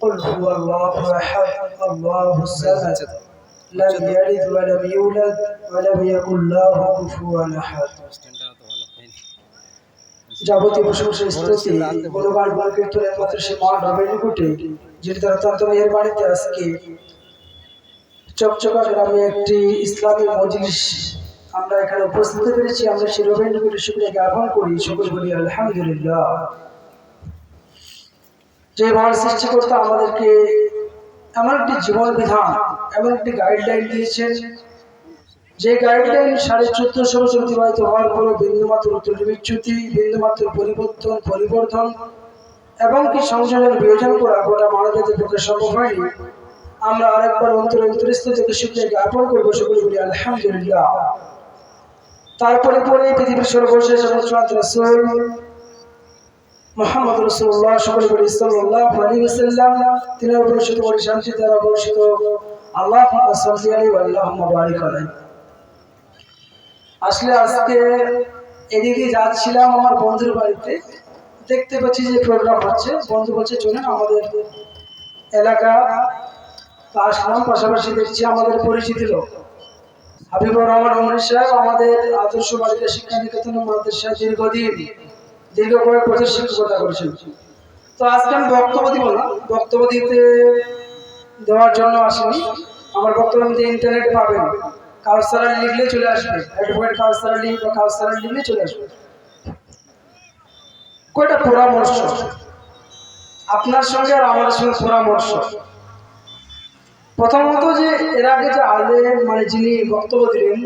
قل هو الله احد الله الصمد لم يلد ولم يولد ولم يكن له كفوا احد যাবতীয় প্রশংসা স্তুতি গুণগান গান কীর্তনের মাত্র সে মহান রবের নিকটে যিনি তার অত্যন্ত মেহরবানিতে আজকে চকচকা গ্রামে একটি ইসলামী মজলিস আমরা এখানে উপস্থিত হতে পেরেছি আমরা সেই রবের নিকটে শুক্রিয়া জ্ঞাপন করি সকল বলি আলহামদুলিল্লাহ যে মহান সৃষ্টিকর্তা আমাদেরকে এমন একটি জীবন বিধান, এমন একটি গাইডলাইন দিয়েছেন। যে গাইডলাইন সাড়ে চোদ্দশো বছর অতিবাহিত হওয়ার পরও বিন্দুমাত্র বিচ্যুতি বিন্দুমাত্র পরিবর্তন পরিবর্তন এবং কি সংযোজন বিয়োজন করা গোটা মানবজাতির পক্ষে সম্ভব হয়নি। আমরা আরেকবার অন্তর অন্তরস্থ থেকে শুক্রিয়া জ্ঞাপন করব, সকলে বলি আলহামদুলিল্লাহ। তারপরে পরে পৃথিবীর সর্বশেষ এবং চূড়ান্ত মোহাম্মদ রসুল্লাহ শান্তি আল্লাহ আসলে আজকে এদিকে যাচ্ছিলাম আমার বন্ধুর বাড়িতে। দেখতে পাচ্ছি যে প্রোগ্রাম হচ্ছে। বন্ধু বলছে, চলুন আমাদের এলাকা আসলাম। পাশাপাশি দেখছি আমাদের পরিচিত লোক। হাবিবুর রহমান অমর সাহেব, আমাদের আদর্শ বালিকা শিক্ষা নিকেতন মাদ্রাসা দীর্ঘদিন। দীর্ঘ কয়েক বছর শিক্ষকতা করেছেন তো আজকে আমি বক্তব্য দিব না। বক্তব্য দিতে দেওয়ার জন্য আসেনি। আমার বক্তব্য আমি ইন্টারনেট পাবেন। কাউসারা লিখলে চলে আসবে। অ্যাডভোকেট কাউসারা লিখ বা কাউসারা লিখলে চলে আসবে। কয়টা পরামর্শ? আপনার সঙ্গে আর আমাদের সঙ্গে পরামর্শ। প্রথমত যে এর আগে যে আলে মানে যিনি বক্তব্য দিলেন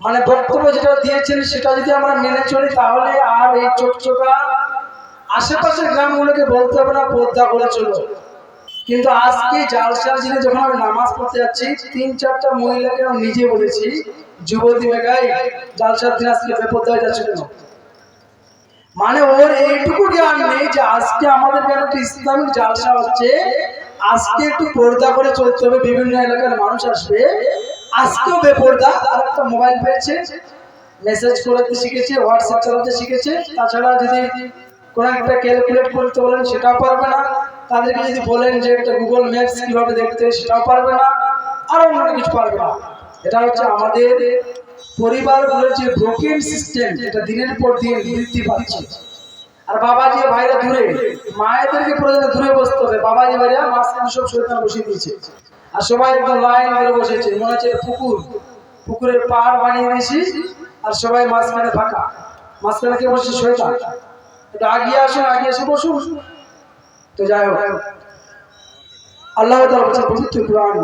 মানে বক্তব্য যেটা দিয়েছেন সেটা যদি আমরা মেনে চলি, তাহলে আর এই চকচকা আশেপাশের গ্রামগুলোকে বলতে হবে না, পদ্মা করে চলো। কিন্তু আজকে জালসার দিনে যখন আমি নামাজ পড়তে যাচ্ছি, তিন চারটা মহিলাকে আমি নিজে বলেছি, যুবতী মেঘাই জালসার দিন আজকে বেপদ্দা হয়ে যাচ্ছে কেন? মানে ওর এইটুকু জ্ঞান নেই যে আজকে আমাদের একটা ইসলামিক জালসা হচ্ছে, আজকে একটু পর্দা করে চলতে হবে, বিভিন্ন এলাকার মানুষ আসবে আজকেও বেপর্দা আর একটা মোবাইল পেয়েছে মেসেজ করতে শিখেছে হোয়াটসঅ্যাপ চালাতে শিখেছে, তাছাড়া যদি কোনো একটা ক্যালকুলেট করতে বলেন সেটাও পারবে না, তাদেরকে যদি বলেন যে একটা গুগল ম্যাপস কীভাবে দেখতে সেটাও পারবে না, আর অন্য কিছু পারবে না। এটা হচ্ছে আমাদের পরিবারগুলোর যে ব্রোকেন সিস্টেম এটা দিনের পর দিন বৃদ্ধি পাচ্ছে। আর বাবাজি ভাইরা দূরে, মায়েদেরকে প্রয়োজনে দূরে বসতে হবে। বাবাজি ভাইরা মাঝখানে সব শৈতান বসিয়ে দিয়েছে। আর সবাই একদম লাইন করে বসেছে, মনে হচ্ছে এটা পুকুর। পুকুরের পাড় বানিয়ে দিয়েছি আর সবাই মাঝখানে ফাঁকা। মাঝখানে কে বসে শৈতান একটু আগিয়ে আসুন, আগিয়ে এসে বসুন। তো যাই হোক। আল্লাহ তাআলা বলছেন কোরআন,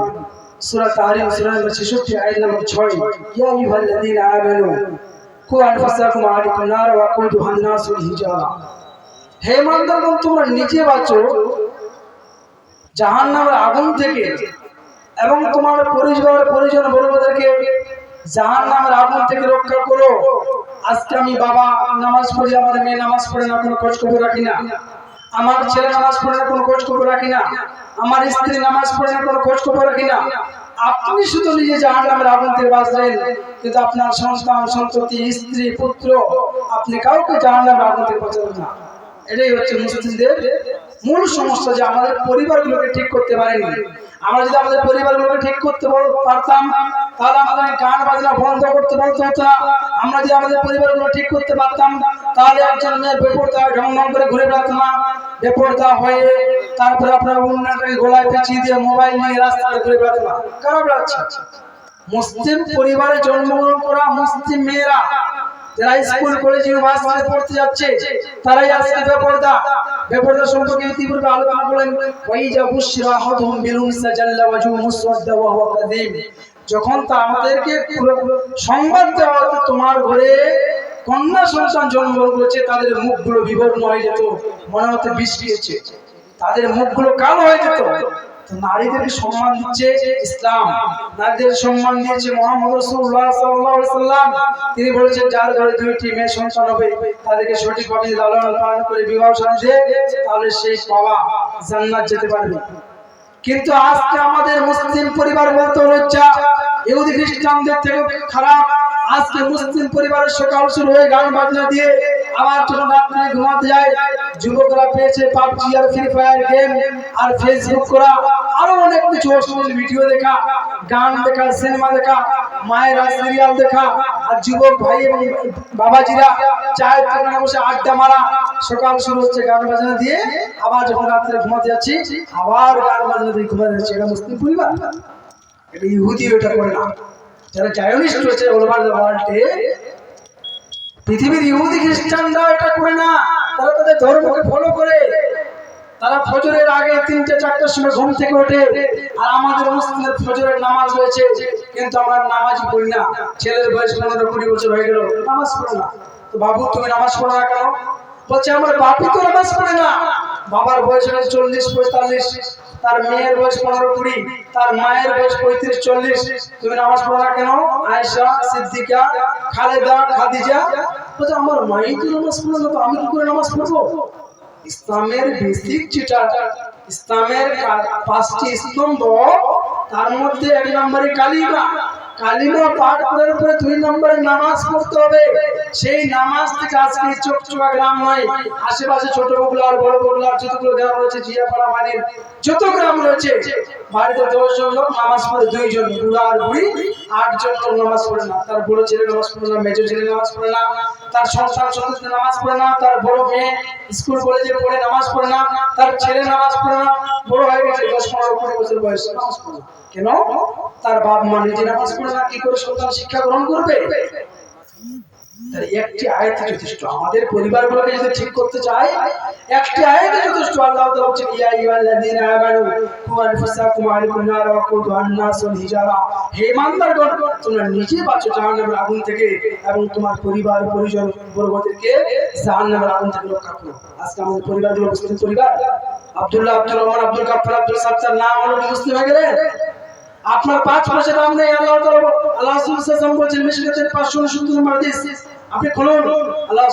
সূরা তাহরিম, সূরা নম্বর 66 আয়াত নম্বর 6 ইয়া আইয়ুহাল্লাযীনা আমানু কু আনফুসাকুম আলাইকুম নার ওয়া হিজারা হে তোমরা নিজে বাঁচো। জাহান্নামের আগুন থেকে এবং তোমার পরিবার, পরিজন বড়দেরকে জাহান্নামের আগুন থেকে রক্ষা করো। আজকে আমি বাবা নামাজ পড়ি, আমার মেয়ে নামাজ পড়ে না, কোনো খোঁজ খবর রাখি না। আমার ছেলে নামাজ পড়ে না, কোনো খোঁজ খবর রাখি না। আমার স্ত্রী নামাজ পড়ে না, কোনো খোঁজ খবর রাখি না। আপনি শুধু নিজে জাহান নামের আগুন থেকে বাঁচলেন, কিন্তু আপনার সন্তান, সন্ততি, স্ত্রী, পুত্র, আপনি কাউকে জাহান নামের আগুন থেকে বাঁচাবেন না। এটাই হচ্ছে মুসলিমদের মূল সমস্যা যে আমাদের পরিবারগুলোকে ঠিক করতে পারেনি। আমরা যদি আমাদের পরিবারগুলোকে ঠিক করতে পারতাম, তাহলে আমাদের গান বাজনা বন্ধ করতে বলতে হতো না। আমরা যদি আমাদের পরিবারগুলো ঠিক করতে পারতাম, তাহলে একজন মেয়ে বেপরদা ঢং করে ঘুরে বেড়াতো না। বেপরদা হয়ে তারপরে আপনার অন্যটাকে গলায় পেঁচিয়ে দিয়ে মোবাইল নিয়ে রাস্তায় ঘুরে বেড়াতো না। কারা বেড়াচ্ছে? মুসলিম পরিবারে জন্মগ্রহণ করা মুসলিম মেয়েরা যারা স্কুল, কলেজ ইউনিভার্সিটি পড়তে যাচ্ছে, তারাই আজকে বেপরদা। বেপরদা সম্পর্কে ইতিপূর্বে আলোচনা ওয়াইজা বুশরা জাল্লা ওয়া হুয়া কাযীম। যখন তা আমাদেরকে সংবাদ দেওয়া হতো তোমার ঘরে কন্যা সন্তান জন্মগ্রহণ করেছে তাদের মুখগুলো বিবর্ণ হয়ে যেত, মনে হতো বিষ খেয়েছে। তাদের মুখগুলো কালো হয়ে যেত। নারীদেরকে সম্মান দিচ্ছে ইসলাম, নারীদের সম্মান দিয়েছে মোহাম্মদ আলাইহি সাল্লাম। তিনি বলেছেন, যার ঘরে দুইটি মেয়ে সন্তান হবে, তাদেরকে সঠিকভাবে যদি লালন পালন করে বিবাহ শান্তি তাহলে সেই বাবা জান্নাত যেতে পারবে। কিন্তু আজকে আমাদের মুসলিম পরিবার বলতে লজ্জা ইহুদি খ্রিস্টানদের থেকে খারাপ। আজকে মুসলিম পরিবারের সকাল শুরু হয়ে গান বাজনা দিয়ে আবার যখন ঘুমাতে যায়, যুবকরা পেয়েছে পাবজি আর ফ্রি ফায়ার গেম আর ফেসবুক করা। আরও অনেক কিছু অশ্লীল ভিডিও দেখা, গান দেখা সিনেমা দেখা, মায়েরা সিরিয়াল দেখা। আর যুবক ভাই এবং বাবাজিরা চায়ের দোকানে বসে আড্ডা মারা। সকাল শুরু হচ্ছে গান বাজনা দিয়ে। আবার যখন রাত্রে ঘুমাতে যাচ্ছি, আবার গান বাজনা দিয়ে ঘুমাতে যাচ্ছি। এটা মুসলিম পরিবার। এটা ইহুদি ওটা করে না। যারা জায়নিস্ট রয়েছে ওয়ার্ল্ডে পৃথিবীর ইহুদি খ্রিস্টানরা এটা করে না। তারা তাদের ধর্মকে ফলো করে। তারা ফজরের আগে তিনটে, চারটার সময় ঘুম থেকে ওঠে। আর আমাদের মুসলিমের ফজরের নামাজ রয়েছে। কিন্তু আমরা নামাজ পড়ি না। ছেলের বয়স পনেরো, কুড়ি বছর হয়ে গেল। নামাজ পড়ে না। তো বাবু, তুমি নামাজ পড়ো না কেন? বলছে, আমার বাপি তো নামাজ পড়ে না। বাবার বয়স হয়েছে চল্লিশ, পঁয়তাল্লিশ। তার মেয়ের বয়স পনেরো, কুড়ি। তার মায়ের বয়স পঁয়ত্রিশ, চল্লিশ। তুমি নামাজ পড়ো না কেন? আয়েশা, সিদ্দিকা খালেদা, খাদিজা। বলছে, আমার মাই তো নামাজ পড়ে না, তো আমি কি করে নামাজ পড়ব? ইসলামের বেসিক যেটা ইসলামের পাঁচটি স্তম্ভ, তার মধ্যে এক নম্বরে কালিমা। কালিমা পাঠ করার পরে দুই নম্বরে নামাজ পড়তে হবে। সেই নামাজ থেকে আজকে চকচকা গ্রাম নয়, আশেপাশে ছোট বগুলার বড় বগুলার যতগুলো গ্রাম রয়েছে, জিয়াপাড়া মানির যত গ্রাম রয়েছে, বাড়িতে দশজন লোক নামাজ পড়ে, দুইজন বুড়া আর বুড়ি, আটজন লোক নামাজ পড়ে না। তার বড় ছেলে নামাজ পড়ে না, মেজো ছেলে নামাজ পড়ে না। তার সংসার চলতে নামাজ পড়ে না, তার বড় মেয়ে স্কুল, কলেজে পড়ে নামাজ পড়ে না, তার ছেলে নামাজ পড়ে না, বড় হয়ে গেছে দশ, পনেরো, কুড়ি বছর বয়সে, নামাজ পড়ে কেন? তার বাপ মা নিজে নামাজ পড়ে না, কি করে সন্তান শিক্ষা গ্রহণ করবে? একটি আয়াত যথেষ্ট। আমাদের পরিবারগুলোকে যদি ঠিক করতে চাই একটি আয়াত যথেষ্ট। আল্লাহ আইয়ুহাল্লাযীনা আমানু কু আনফুসাকুম ওয়া আহলিকুম নারা ওয়া কুদুহা আন-নাস ওয়াল হিজারা হে ইমানদারগণ, তোমরা নিজে বাঁচো জাহান্নামের আগুন থেকে এবং তোমার পরিবার পরিজন বর্গদেরকে জাহান্নামের আগুন থেকে রক্ষা করো। আজকে আমাদের পরিবারগুলো মুসলিম পরিবার। আব্দুল্লাহ, আব্দুর রহমান, আব্দুল গাফফার, আব্দুল সাত্তার নাম হলো মুসলিম হয়ে গেলেন? আপনার পাঁচ মাসে দাম নেই আল্লাহ আল্লাহ বলছেন মিশকাতের 569 নম্বর হাদিস। আপনি খুলুন। আল্লাহ